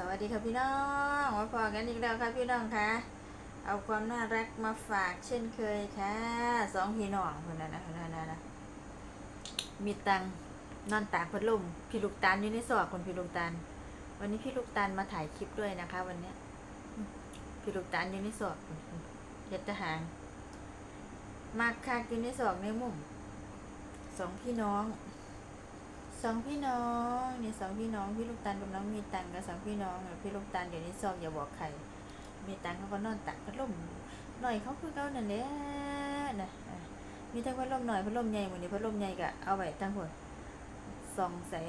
สวัสดีค่ะพี่น้องมาพอกันอีกแล้วค่ะพี่น้องคะเอาความน่ารักมาฝากเช่นเคยค่ะสองพี่น้องคนนั้นนะคนนั้นนะมีตังนอนตากพัดลมพี่ลูกตาลอยู่ในซอกคนพี่ลูกตาลวันนี้พี่ลูกตาลมาถ่ายคลิปด้วยนะคะ วันเนี้ยพี่ลูกตาลอยู่ในซอกเย็ดทหารมากคักอยู่ในซอกในมุมสองพี่น้องสองพี่น้อง นี่สองพี่น้องพี่ลูกตาลกับน้องมีตังกับสองพี่น้องพี่ลูกตาลเดี๋ยวนี้ซอกอย่าบอกใครมีตังเขาก็นอนตักพัดลมหน่อยเขาคือเขานั่นแหละนะมีทั้งพัดลมหน่อยพัดลมใหญ่หมดนี้พัดลมใหญ่ก็เอาไว้ทั้งหมดสองใส่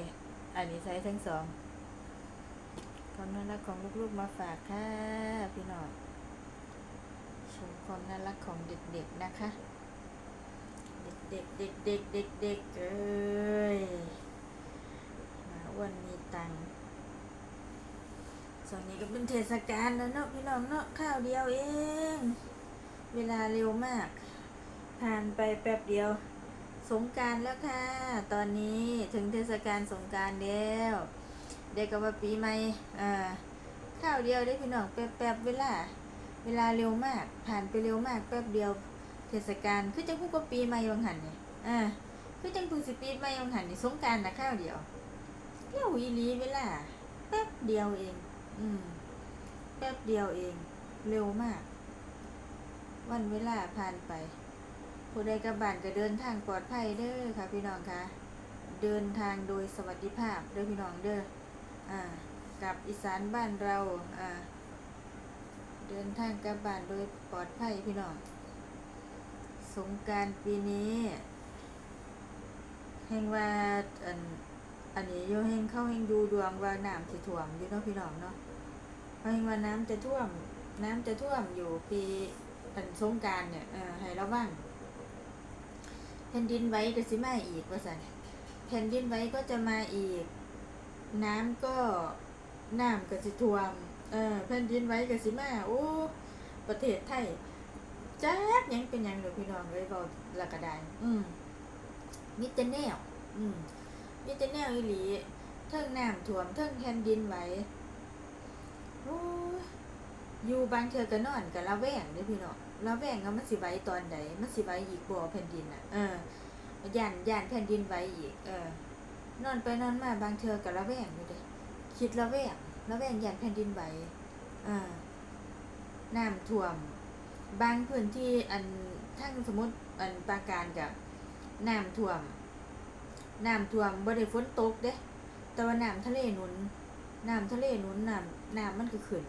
อันนี้ใส่ทั้งสองความน่ารักของลูกๆมาฝากค่ะพี่น้องชมความน่ารักของเด็กๆนะคะ เด็กเด็กเด็กเด็กเด็กเด็กเอ้ย อ้วนตังค์ส่วนนี้ก็เป็นเทศกาลแล้วเนาะพี่น้องเนาะข้าวเดียวเอง เวลาเร็วมาก ผ่านไปแป๊บเดียว สงการแล้วค่ะ ตอนนี้ถึงเทศกาลสงการแล้วเด็กก็ว่าปีใหม่อ่าข้าวเดียวได้พี่น้องแป๊บๆเวลา เวลาเร็วมาก ผ่านไปเร็วมากแป๊บเดียว เทศกาลคือจังพูดก็ปีใหม่วังหันเนี่ยอ่าคือจังพิ่สิปีใหม่วังหันนี่สงการนะข้าวเดียว เที่ยวอีลีเวลาแป๊บเดียวเอง อืม แป๊บเดียวเอง เร็วมาก วันเวลาผ่านไป ผู้ใดกลับบ้านก็เดินทางปลอดภัยเด้อค่ะ พี่น้องคะเดินทางโดยสวัสดิภาพเด้อพี่น้องเด้ออ่ากลับอีสานบ้านเรา อ่า เดินทางกลับบ้านโดยปลอดภัยพี่น้อง สงการปีนี้แห่งว่าอัน อันนี้โยเฮงเข้าเฮงดูดวงว่าน้ำจะท่วมอยู่เนาะพี่น้องเนาะเพราะเฮงว่าน้ำจะท่วม น้ำจะท่วมอยู่ปีอันสงการเนี่ยเออให้ระวังแผ่นดินไหวก็สิมาอีกว่าสันแผ่นดินไหวก็จะมาอีก น้ำก็น้ำก็จะท่วม เออแผ่นดินไหวก็สิมาโอ้ประเทศไทยจักยังเป็นยังเดี๋ยวพี่น้องเลยบอกละกระไดอืมมิแต่แนวอืม มีแต่แนวอีหลีเทิงน้ำท่วมเทิงแผ่นดินไหวโอ้ยอยู่บางเทือก็นอนกับละแวงเด้อพี่น้องละแวงก็มันสิไหวตอนใดมันสิไหวอีกบ่แผ่นดินอะ เออย่านย่านแผ่นดินไหวอีก เออ นอนไปนอนมาบางเทือก็ละแวงอยู่เด้คิดละแวงละแวงย่านแผ่นดินไหวอ่าน้ำท่วม บางพื้นที่อันทั้งสมมติอันปาการกับน้ำท่วม น้ำท่วมบ่ได้ฝนตกเด้ แต่ว่าน้ำทะเลหนุนน้ำทะเลหนุนน้ำน้ำมันก็ขึ้น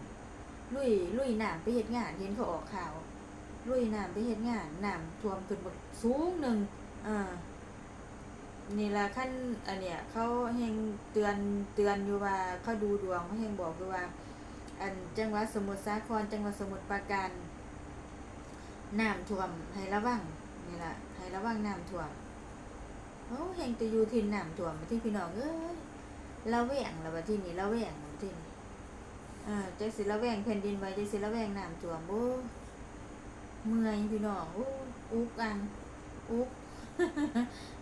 ลุยลุยน้ำไปเฮ็ดงานเห็นเขาออกข่าว ลุยน้ำไปเฮ็ดงานน้ำท่วมขึ้นบักสูงหนึ่งอ่านี่ละขั้นอันเนี้ยเขาเฮงเตือนเตือนอยู่ว่าเขาดูดวงเขาเฮงบอกอยู่ว่า อันจังหวัดสมุทรสาครจังหวัดสมุทรปราการน้ำท่วมให้ระวังนี่ละให้ระวังน้ำท่วม โอ้แห่งจะอยู่ที่น้ำท่วมมาที่พี่น้องเอ้ยละแวงละว่าที่นี่ละแวงละว่าที่นี่อ่าจักสิละแวงแผ่นดินไหวจักสิละแวงน้ำท่วมโอ้เมื่อยพี่น้องโอ้อุกอังอุก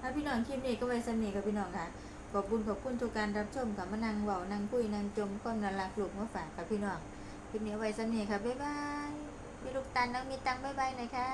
ถ้าพี่น้องคลิปนี้ก็ไว้สำเนีกับพี่น้องค่ะขอบคุณขอบคุณทุกการรับชมค่ะมานั่งเว้านั่งคุยนั่งจมก้มนารักลูกมาฝากค่ะพี่น้องคลิปนี้ไว้สำเนีค่ะบ๊ายบายพี่ลูกตันน้องมีตังบ๊ายบายหน่อยค่ะ